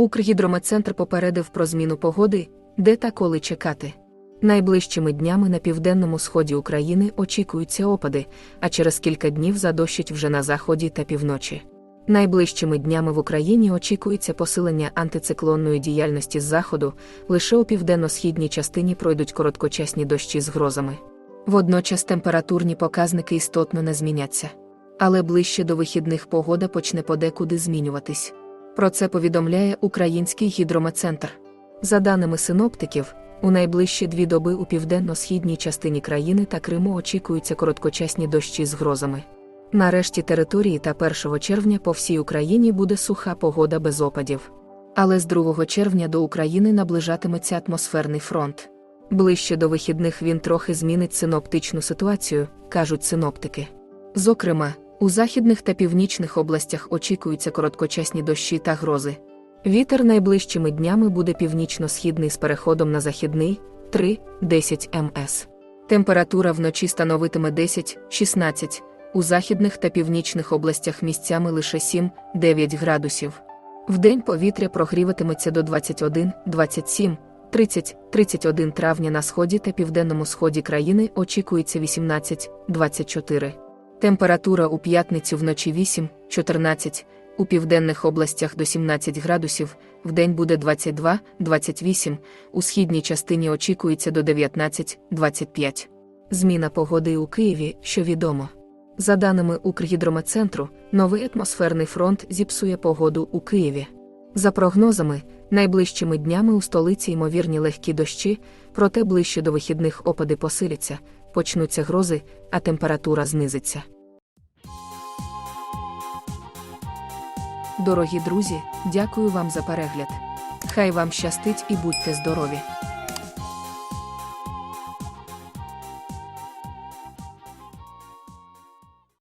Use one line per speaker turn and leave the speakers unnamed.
Укргідрометцентр попередив про зміну погоди, де та коли чекати. Найближчими днями на південному сході України очікуються опади, а через кілька днів задощить вже на заході та півночі. Найближчими днями в Україні очікується посилення антициклонної діяльності з заходу, лише у південно-східній частині пройдуть короткочасні дощі з грозами. Водночас температурні показники істотно не зміняться. Але ближче до вихідних погода почне подекуди змінюватись. Про це повідомляє Український гідрометцентр. За даними синоптиків, у найближчі дві доби у південно-східній частині країни та Криму очікуються короткочасні дощі з грозами. Нарешті території та 1 червня по всій Україні буде суха погода без опадів. Але з 2 червня до України наближатиметься атмосферний фронт. Ближче до вихідних він трохи змінить синоптичну ситуацію, кажуть синоптики. Зокрема, у західних та північних областях очікуються короткочасні дощі та грози. Вітер найближчими днями буде північно-східний з переходом на західний 3-10 МС. Температура вночі становитиме 10-16, у західних та північних областях місцями лише 7-9 градусів. Вдень повітря прогріватиметься до 21-27, 30-31 травня на сході та південному сході країни очікується 18-24. Температура у п'ятницю вночі 8-14, у південних областях до 17 градусів, вдень буде 22-28, у східній частині очікується до 19-25. Зміна погоди у Києві, що відомо. За даними Укргідрометцентру, новий атмосферний фронт зіпсує погоду у Києві. За прогнозами, найближчими днями у столиці ймовірні легкі дощі, проте ближче до вихідних опади посиляться, почнуться грози, а температура знизиться. Дорогі друзі, дякую вам за перегляд. Хай вам щастить і будьте здорові!